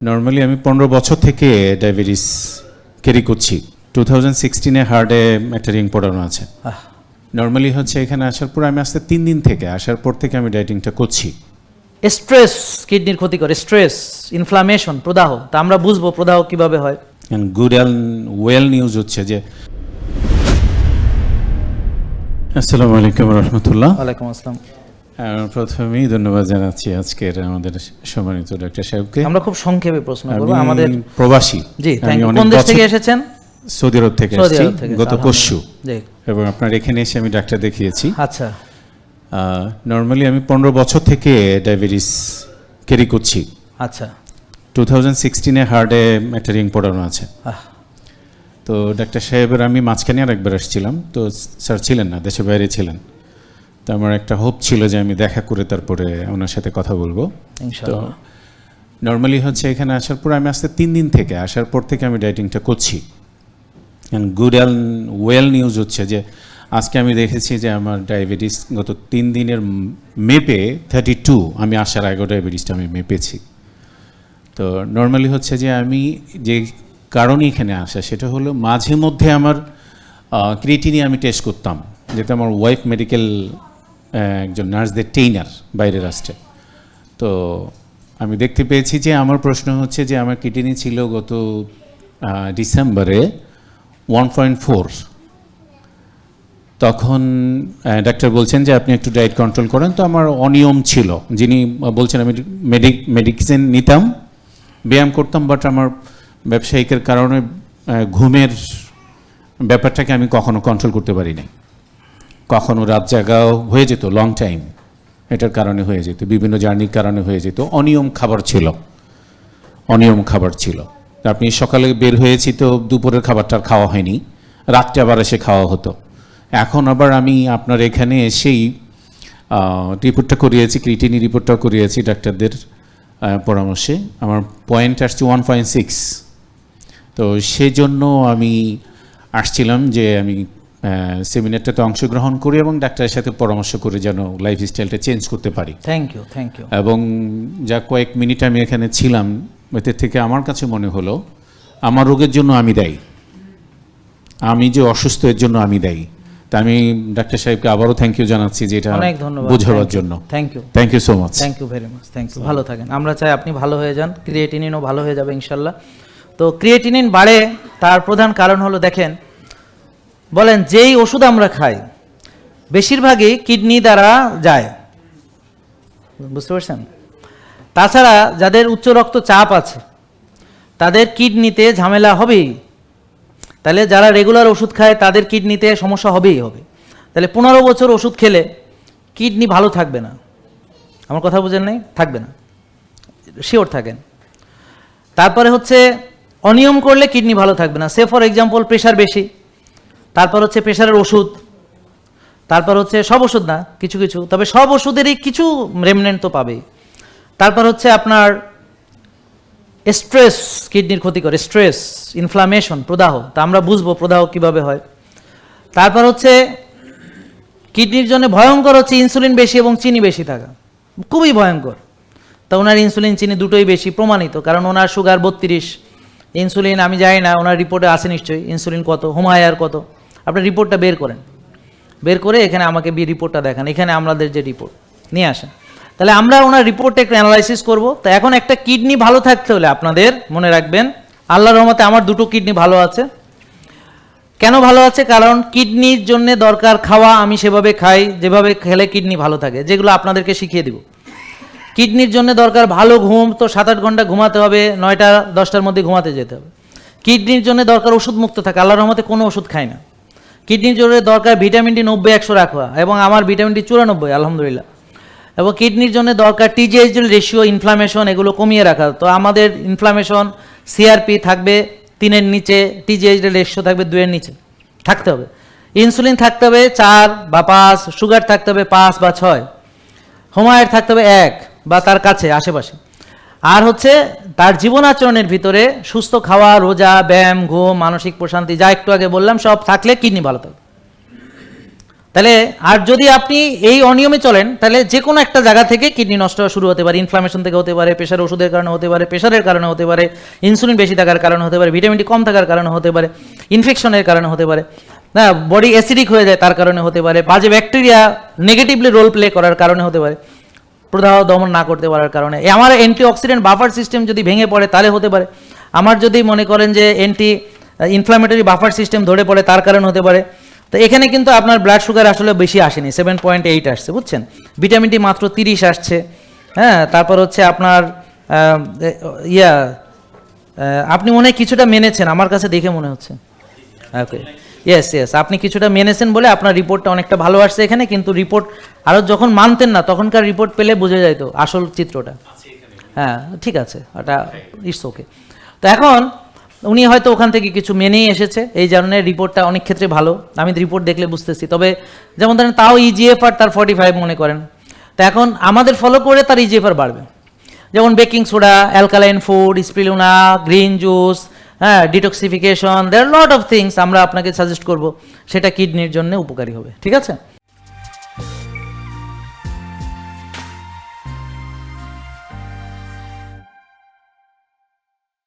Normally আমি পনেরো বছর থেকে ডায়াবেটিস ক্যারি করছি। টু থাউজেন্ড সিক্সটিনে হার্টে একটা রিং পড়ানো আছে। আহ, নর্মালি হচ্ছে এখানে আসার পর আমি আসতে তিন দিন থেকে আসার পর থেকে আমি ডায়েটিংটা করছি। স্ট্রেস কিডনির ক্ষতি করে স্ট্রেস ইনফ্লামেশন প্রদাহ তা আমরা বুঝব প্রদাহ কীভাবে হয়। And good and well news হচ্ছে যে আসসালামু আলাইকুম রহমতুল্লাহ। ওয়ালাইকুম আসসালাম। প্রথমেই ধন্যবাদ জানাচ্ছি আজকের আমাদের সম্মানিত সাহেবকে। আমরা খুব সংক্ষেপে প্রশ্ন করব। আমি আমাদের প্রবাসী। জি কোন দেশ থেকে এসেছেন? সৌদি আরব থেকে এসেছি গত পরশু। এবং আপনার এখানে এসে আমি ডাক্তার দেখিয়েছি। আচ্ছা। নর্মালি আমি পনেরো বছর থেকে ডায়াবেটিস ক্যারি করছি। আচ্ছা। টু থাউজেন্ড সিক্সটিনে হার্টে একটা রিং পড়ানো আছে। তো ডাক্তার সাহেবের আমি মাঝখানে আর একবার আসছিলাম। তো স্যার ছিলেন না দেশের বাইরে ছিলেন। তো আমার একটা হোপ ছিল যে আমি দেখা করে তারপরে ওনার সাথে কথা বলব। তো নর্মালি হচ্ছে এখানে আসার পর আমি আসতে তিন দিন থেকে আসার পর থেকে আমি ডায়েটিংটা করছি। গুড অ্যান্ড ওয়েল নিউজ হচ্ছে যে আজকে আমি দেখেছি যে আমার ডায়াবেটিস গত তিন দিনের মেপে থার্টি টু আমি আসার আগে ডায়াবেটিসটা আমি মেপেছি তো নর্মালি হচ্ছে যে আমি যে কারণে এখানে আসা সেটা হলো মাঝে মধ্যে আমার ক্রিয়েটিনি আমি টেস্ট করতাম। যেটা আমার ওয়াইফ মেডিকেল একজন নার্সদের ট্রেইনার বাইরের রাষ্ট্রে। তো আমি দেখতে পেয়েছি যে আমার প্রশ্ন হচ্ছে যে আমার কিডনি ছিল গত ডিসেম্বরে ওয়ান পয়েন্ট ফোর তখন ডাক্তার বলছেন যে আপনি একটু ডায়েট কন্ট্রোল করেন। তো আমার অনিয়ম ছিল। যিনি বলছেন আমি মেডিক মেডিসিন নিতাম, ব্যায়াম করতাম বাট আমার ব্যবসায়িকের কারণে ঘুমের ব্যাপারটাকে আমি কখনো কন্ট্রোল করতে পারি নাই কখনো রাত জাগাও হয়ে যেত লং টাইম এটার কারণে হয়ে যেত, বিভিন্ন জার্নির কারণে হয়ে যেত। অনিয়ম খাবার ছিল, অনিয়ম খাবার ছিল। আপনি সকালে বের হয়েছি তো দুপুরের খাবারটা খাওয়া হয়নি, রাত্রে আবার এসে খাওয়া হতো। এখন আবার আমি আপনার এখানে এসেই রিপোর্টটা করিয়েছি, ক্রিটিনি রিপোর্টটাও করিয়েছি ডাক্তারদের পরামর্শে। আমার পয়েন্ট আসছে ওয়ান পয়েন্ট সিক্স তো সেজন্য আমি আসছিলাম যে আমি সেমিনারটাতে অংশগ্রহণ করি এবং ডাক্তারের সাথে পরামর্শ করে যেন লাইফ স্টাইলটা চেঞ্জ করতে পারি। থ্যাংক ইউ থ্যাংক ইউ এবং যা কয়েক মিনিট আমি এখানে ছিলাম এতে থেকে আমার কাছে মনে হলো আমার রোগের জন্য আমি দায়ী। আমি যে অসুস্থ এর জন্য আমি দায়ী। তা আমি ডাক্তার সাহেবকে আবারও থ্যাংক ইউ জানাচ্ছি যে এটা অনেক ধন্যবাদ। বোঝাবার জন্য। Thank you thank you so much thank you very much thank you ভালো থাকেন। আমরা চাই আপনি ভালো হয়ে যান ক্রিয়েটিনিনও ভালো হয়ে যাবে ইনশাল্লাহ। তো ক্রিয়েটিনিন বাড়ে তার প্রধান কারণ হলো দেখেন বলেন, যেই ওষুধ আমরা খাই, বেশিরভাগই কিডনি দ্বারা যায়। বুঝতে পারছেন? তাছাড়া যাদের উচ্চ রক্তচাপ আছে, তাদের কিডনিতে ঝামেলা হবেই। তাহলে যারা রেগুলার ওষুধ খায়, তাদের কিডনিতে সমস্যা হবেই হবে। তাহলে পনেরো বছর ওষুধ খেলে কিডনি ভালো থাকবে না। আমার কথা বুঝেন নাই? থাকবে না। শিওর থাকেন। তারপরে হচ্ছে, অনিয়ম করলে কিডনি ভালো থাকবে না। সে ফর এক্সাম্পল প্রেশার বেশি। তারপর হচ্ছে প্রেশারের ওষুধ। তারপর হচ্ছে সব ওষুধ না, কিছু কিছু। তবে সব ওষুধেরই কিছু রেমনেন্ট তো পাবেই। তারপর হচ্ছে আপনার স্ট্রেস কিডনির ক্ষতি করে। স্ট্রেস ইনফ্লামেশন প্রদাহ। তা আমরা বুঝব প্রদাহ কীভাবে হয়। তারপর হচ্ছে কিডনির জন্য ভয়ঙ্কর হচ্ছে ইনসুলিন বেশি এবং চিনি বেশি থাকা। খুবই ভয়ঙ্কর। তা ওনার ইনসুলিন চিনি দুটোই বেশি প্রমাণিত। কারণ ওনার সুগার বত্রিশ। ইনসুলিন আমি জানি না, ওনার রিপোর্টে আছে নিশ্চয়ই। ইনসুলিন কত হোমায়ার কত। আপনি রিপোর্টটা বের করেন। বের করে এখানে আমাকে বি রিপোর্টটা দেখান, এখানে আমাদের যে রিপোর্ট। নিয়ে আসেন। তাহলে আমরা ওনার রিপোর্টটা একটু অ্যানালাইসিস করব। তো এখন একটা কিডনি ভালো থাকতে হলে আপনাদের মনে রাখবেন, আল্লাহর রহমতে আমার দুটো কিডনি ভালো আছে। কেন ভালো আছে? কারণ কিডনির জন্য দরকার খাওয়া, আমি সেভাবে খাই, যেভাবে খেলে কিডনি ভালো থাকে, যেগুলো আপনাদেরকে শিখিয়ে দিব। কিডনির জন্য দরকার ভালো ঘুম, তো সাত আট ঘণ্টা ঘুমাতে হবে, নয়টা দশটার মধ্যে ঘুমাতে যেতে হবে। কিডনির জন্য দরকার ওষুধ মুক্ত থাকে, আল্লাহর রহমতে কোনো ওষুধ খায় না। কিডনির জন্য দরকার ভিটামিন ডি নব্বই, একশো রাখা এবং আমার ভিটামিন ডি চুরানব্বই, আলহামদুলিল্লাহ। এবং কিডনির জন্য দরকার টিজিএইচ রেশিও ইনফ্লামেশন এগুলো কমিয়ে রাখা। তো আমাদের ইনফ্লামেশন সিআরপি থাকবে তিনের নিচে টিজিএইচ রেশিও থাকবে দুয়ের নিচে। থাকতে হবে। ইনসুলিন থাকতে হবে চার বা পাঁচ, সুগার থাকতে হবে পাঁচ বা ছয়। হোমায়ের থাকতে হবে এক বা তার কাছে, আশেপাশে। আর হচ্ছে তার জীবন আচরণের ভিতরে সুস্থ খাওয়া, রোজা, ব্যায়াম, ঘুম, মানসিক প্রশান্তি, যা একটু আগে বললাম, সব থাকলে কিডনি ভালো থাকবে। তাহলে, আর যদি আপনি এই অনিয়মে চলেন, তাহলে যে কোনো একটা জায়গা থেকে কিডনি নষ্ট শুরু হতে পারে ইনফ্লামেশন থেকে হতে পারে প্রেশার ওষুধের কারণে হতে পারে প্রেশারের কারণে হতে পারে ইনসুলিন বেশি থাকার কারণে হতে পারে ভিটামিন কম থাকার কারণে হতে পারে ইনফেকশনের কারণে হতে পারে হ্যাঁ বডি অ্যাসিডিক হয়ে যায় তার কারণে হতে পারে, বাজে ব্যাকটেরিয়া নেগেটিভলি রোল প্লে করার কারণে হতে পারে। প্রদাহ দমন না করতে পারার কারণে। আমার অ্যান্টি অক্সিডেন্ট বাফার সিস্টেম যদি ভেঙে পড়ে, তাহলে হতে পারে। আমার যদি মনে করেন যে অ্যান্টি ইনফ্লামেটরি বাফার সিস্টেম ধরে পড়ে, তার কারণে হতে পারে। তো এখানে কিন্তু আপনার ব্লাড সুগার আসলে বেশি আসেনি সেভেন পয়েন্ট এইট আসছে, বুঝছেন? ভিটামিন ডি মাত্র তিরিশ আসছে। হ্যাঁ তারপর হচ্ছে আপনার ইয়া আপনি মনে হয় কিছুটা মেনেছেন, আমার কাছে দেখে মনে হচ্ছে। ওকে ইয়েস ইয়েস আপনি কিছুটা মেনেছেন বলে আপনার রিপোর্টটা অনেকটা ভালো আসছে এখানে কিন্তু রিপোর্ট আরও যখন মানতেন না তখনকার রিপোর্ট পেলে বোঝা যাইতো আসল চিত্রটা। হ্যাঁ ঠিক আছে ওটা ইটস ওকে তো এখন উনি হয়তো ওখান থেকে কিছু মেনেই এসেছে এই ধরনের রিপোর্টটা অনেক ক্ষেত্রে ভালো আমি রিপোর্ট দেখলে বুঝতেছি। তবে যেমন ধরেন তাও ইজিএফ আর তার ফর্টি ফাইভ মনে করেন। তো এখন আমাদের ফলো করে তার ইজিএফ আর বাড়বে। যেমন baking soda alkaline food spirulina green juice হ্যাঁ detoxification there lot of things আমরা আপনাকে সাজেস্ট করব, সেটা কিডনির জন্য উপকারী হবে, ঠিক আছে?